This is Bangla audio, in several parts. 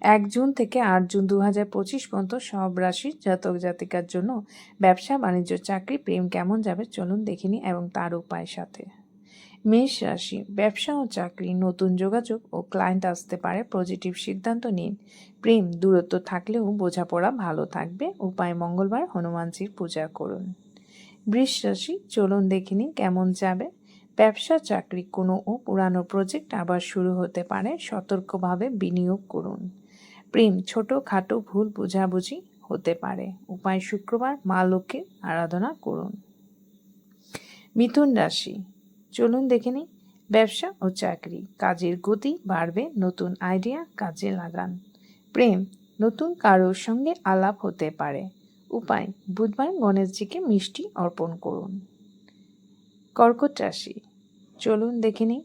এক জুন থেকে আট জুন দু হাজার পঁচিশ পর্যন্ত সব রাশির জাতক জাতিকার জন্য ব্যবসা, বাণিজ্য, চাকরি, প্রেম কেমন যাবে চলুন দেখিনি এবং তার উপায় সাথে। মেষ রাশি, ব্যবসা ও চাকরি, নতুন যোগাযোগ ও ক্লায়েন্ট আসতে পারে পজিটিভ সিদ্ধান্ত নিন। প্রেম, দূরত্ব থাকলেও বোঝাপড়া ভালো থাকবে, উপায় মঙ্গলবার হনুমানজির পূজা করুন। বৃষ রাশি, চলুন দেখিনি কেমন যাবে। ব্যবসা, চাকরি কোনো ও পুরানো প্রজেক্ট আবার শুরু হতে পারে, সতর্কভাবে বিনিয়োগ করুন। প্রেম, ছোট, খাটো, ভুল, বোঝাবুঝি হতে পারে। উপায় শুক্রবার, মা লক্ষ্মীর আরাধনা করুন। মিথুন রাশি, চলুন দেখে নিই, ব্যবসা ও চাকরি, কাজের গতি বাড়বে, নতুন আইডিয়া কাজে লাগান। প্রেম, নতুন কারোর সঙ্গে আলাপ হতে পারে। উপায়, বুধবার গণেশজিকে মিষ্টি অর্পণ করুন। কর্কট রাশি, চলুন দেখে নিই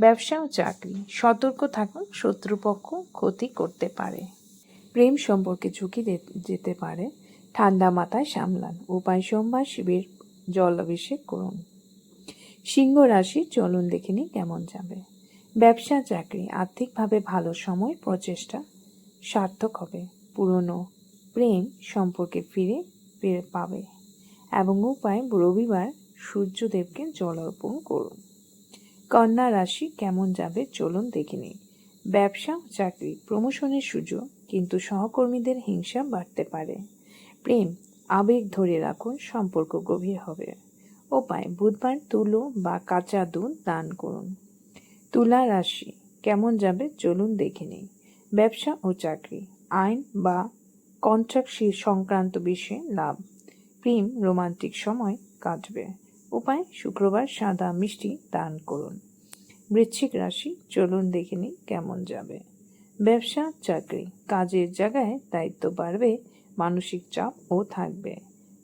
ব্যবসা ও চাকরি। সতর্ক থাকুন, শত্রুপক্ষ ক্ষতি করতে পারে। প্রেম সম্পর্কে ঝুঁকি যেতে পারে। ঠান্ডা মাথায় সামলান। উপায় সোমবার শিবের জল অভিষেক করুন। সিংহ রাশি, চলুন দেখে নিই কেমন যাবে। ব্যবসা, চাকরি, আর্থিকভাবে ভালো সময়, প্রচেষ্টা সার্থক হবে। পুরনো প্রেম সম্পর্কে ফিরে পাবে এবং উপায় রবিবার সূর্যদেবকে জল অর্পণ করুন। কন্যা রাশি কেমন যাবে চলুন দেখে ব্যবসা চাকরি, প্রমোশনের সুযোগ, কিন্তু সহকর্মীদের হিংসা বাড়তে পারে। প্রেম, আবেগ ধরে রাখুন, সম্পর্ক গভীর হবে। উপায়, বুধবার তুলো বা কাঁচা দুধ দান করুন। তুলা রাশি, কেমন যাবে চলুন দেখে নিই। ব্যবসা ও চাকরি, আইন বা কন্ট্রাক্ট সংক্রান্ত বিষয়ে লাভ। প্রেম, রোমান্টিক সময় কাটবে। উপায় শুক্রবার সাদা মিষ্টি দান করুন। বৃশ্চিক রাশি, চলুন দেখে নিই কেমন যাবে। ব্যবসা, চাকরি, কাজের জায়গায় দায়িত্ব বাড়বে, মানসিক চাপও থাকবে।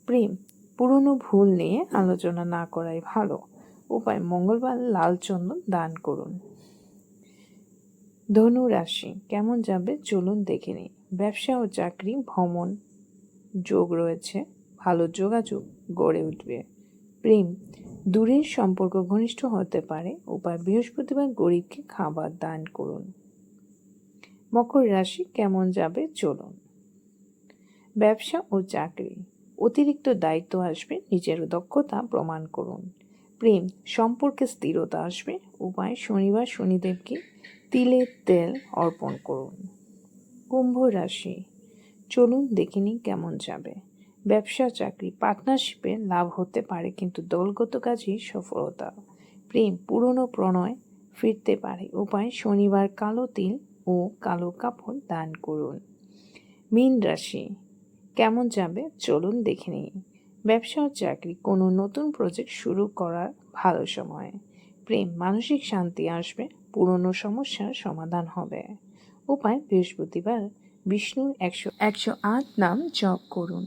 প্রেম, পুরনো ভুল নিয়ে আলোচনা না করাই ভালো। উপায় মঙ্গলবার লাল চন্দন দান করুন। ধনু রাশি, কেমন যাবে চলুন দেখে নিই। ব্যবসা ও চাকরি, ভ্রমণ, যোগ রয়েছে, ভালো যোগাযোগ গড়ে উঠবে। প্রেম। দূরের সম্পর্ক ঘনিষ্ঠ হতে পারে, উপায় বৃহস্পতিবার গরিবকে খাবার দান করুন। মকর রাশি কেমন যাবে চলুন। ব্যবসা ও চাকরি, অতিরিক্ত দায়িত্ব আসবে, নিজের দক্ষতা প্রমাণ করুন। প্রেম, সম্পর্কে স্থিরতা আসবে, উপায় শনিবার শনিদেবকে তিলের তেল অর্পণ করুন। কুম্ভ রাশি, চলুন দেখিনি কেমন যাবে। ব্যবসা, চাকরি পার্টনারশিপে লাভ হতে পারে, কিন্তু দলগত কাজেই সফলতা। প্রেম, পুরনো প্রণয় ফিরতে পারে। উপায়, শনিবার কালো তিল ও কালো কাপড় দান করুন। মীন রাশি, কেমন যাবে? চলুন দেখে নিই। ব্যবসা ও চাকরি, কোনো নতুন প্রজেক্ট শুরু করার ভালো সময়। প্রেম, মানসিক শান্তি আসবে, পুরনো সমস্যার সমাধান হবে। উপায়, বৃহস্পতিবার বিষ্ণুর একশো একশো আট নাম জপ করুন।